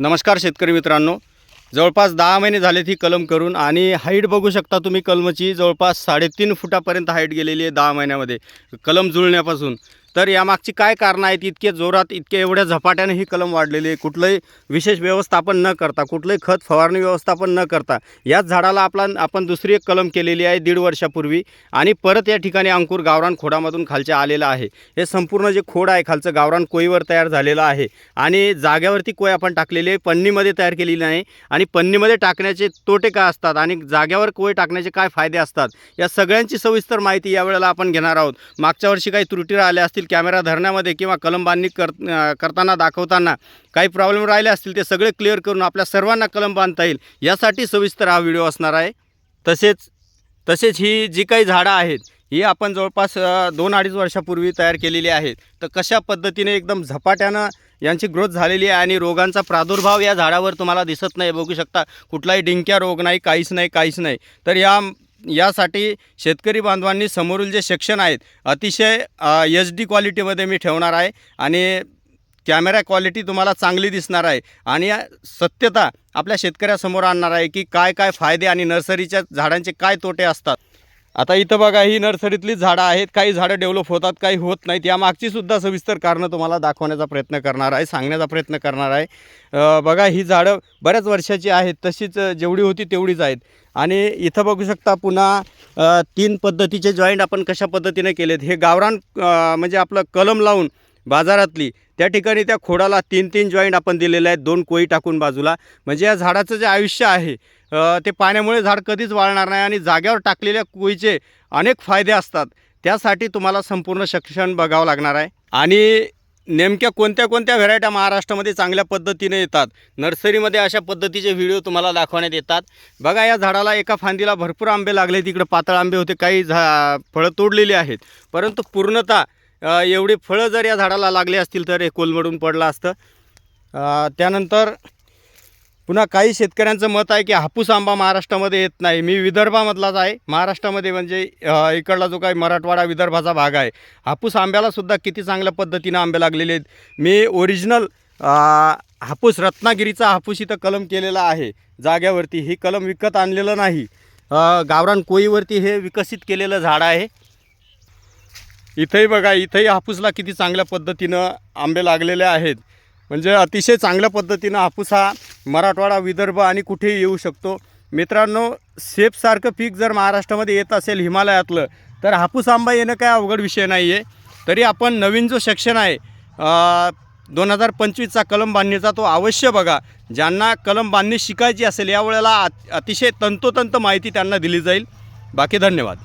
नमस्कार शेतकरी मित्रांनो. जवळपास दहा महिने झालेत ही कलम करून आणि हाईट बघू शकता तुम्ही कलमची जवळपास साडेतीन फुटापर्यंत हाईट गेलेली आहे दहा महिन्यामध्ये. कलम जुळण्यापासून. तर यामागची काय कारणं आहेत? इतके जोरात इतके एवढ्या झपाट्याने ही कलम वाढलेली आहे. कुठलंही विशेष व्यवस्थापन न करता कुठलंही खत फवारणी व्यवस्थापन न करता याच झाडाला आपला आपण दुसरी एक कलम केलेली आहे दीड वर्षापूर्वी आणि परत या ठिकाणी अंकुर गावरान खोडामधून खालच्या आलेलं आहे. हे संपूर्ण जे खोड आहे खालचं गावरान कोईवर तयार झालेलं आहे आणि जाग्यावरती कोय आपण टाकलेली आहे पन्नीमध्ये तयार केलेली नाही आणि पन्नीमध्ये टाकण्याचे तोटे काय असतात आणि जाग्यावर कोय टाकण्याचे काय फायदे असतात? या सगळ्यांची सविस्तर माहिती यावेळेला आपण घेणार आहोत. मागच्या वर्षी काही त्रुटी राहिल्या असतील कॅमेरा धरण्यामध्ये किंवा कलम बांधणी कर करताना दाखवताना काही प्रॉब्लेम राहिले असतील ते सगळे क्लिअर करून आपल्या सर्वांना कलम बांधता येईल. यासाठी सविस्तर हा व्हिडिओ असणार आहे. तसेच तसेच ही जी काही झाडं आहेत ही आपण जवळपास दोन अडीच वर्षापूर्वी तयार केलेली आहेत. तर कशा पद्धतीने एकदम झपाट्यानं यांची ग्रोथ झालेली आहे आणि रोगांचा प्रादुर्भाव या झाडावर तुम्हाला दिसत नाही बघू शकता. कुठलाही डिंक्या रोग नाही काहीच नाही काहीच नाही. तर या यासाठी शेतकरी बांधवांनी समोरील जे सेक्शन आहेत अतिशय एच डी क्वालिटीमध्ये मी ठेवणार आहे आणि कॅमेरा क्वालिटी तुम्हाला चांगली दिसणार आहे आणि सत्यता आपल्या शेतकऱ्यासमोर आणणार आहे की काय काय फायदे आणि नर्सरीच्या झाडांचे काय तोटे असतात. आता इथं बघा ही नर्सरीतलीच झाडं आहेत. काही झाडं डेव्हलप होतात काही होत नाहीत. यामागची सुद्धा सविस्तर कारणं तुम्हाला दाखवण्याचा प्रयत्न करणार आहे सांगण्याचा प्रयत्न करणार आहे. बघा ही झाडं बऱ्याच वर्षाची आहेत. तशीच जेवढी होती तेवढीच आहेत. आणि इथं बघू शकता पुन्हा तीन पद्धतीचे जॉईंट आपण कशा पद्धतीने केलेत? हे गावरान म्हणजे आपलं कलम लावून बाजारातली त्या ठिकाणी त्या खोडाला तीन तीन जॉईंट आपण दिलेले आहेत दोन कोळी टाकून बाजूला. म्हणजे या झाडाचं जे आयुष्य आहे ते पाण्यामुळे झाड कधीच वाळणार नाही आणि जाग्यावर टाकलेल्या कोळीचे अनेक फायदे असतात. त्यासाठी तुम्हाला संपूर्ण शिक्षण बघावं लागणार आहे. आणि नेमक्या कोणत्या कोणत्या व्हेरायट्या महाराष्ट्रामध्ये चांगल्या पद्धतीने येतात? नर्सरीमध्ये अशा पद्धतीचे व्हिडिओ तुम्हाला दाखवण्यात येतात. बघा या झाडाला एका फांदीला भरपूर आंबे लागले तिकडे पातळ आंबे होते काही झा फळं तोडलेली आहेत. परंतु पूर्णतः एवढी फळं जर या झाडाला लागली असतील तर हे कोलमडून पडलं असतं. त्यानंतर पुन्हा काही शेतकऱ्यांचं मत आहे की हापूस आंबा महाराष्ट्रामध्ये येत नाही. मी विदर्भामधलाच आहे. महाराष्ट्रामध्ये म्हणजे इकडला जो काही मराठवाडा विदर्भाचा भाग आहे हापूस आंब्यालासुद्धा किती चांगल्या पद्धतीनं आंबे लागलेले आहेत. मी ओरिजिनल हापूस रत्नागिरीचा हापूस इथं कलम केलेला आहे. जाग्यावरती ही कलम विकत आणलेलं नाही. गावरान कोळीवरती हे विकसित केलेलं झाड आहे. इथंही बघा इथंही हापूसला किती चांगल्या पद्धतीनं आंबे लागलेले आहेत. म्हणजे अतिशय चांगल्या पद्धतीनं हापूस हा मराठवाडा विदर्भ आणि कुठेही येऊ शकतो. मित्रांनो सेपसारखं पीक जर महाराष्ट्रामध्ये येत असेल हिमालयातलं तर हापूस आंबा येणं काय अवघड विषय नाही आहे तरी आपण नवीन जो सेक्शन आहे दोन हजार पंचवीसचा कलम बांधणीचा तो अवश्य बघा. ज्यांना कलम बांधणी शिकायची असेल यावेळेला अत- अतिशय तंतोतंत माहिती त्यांना दिली जाईल. बाकी धन्यवाद.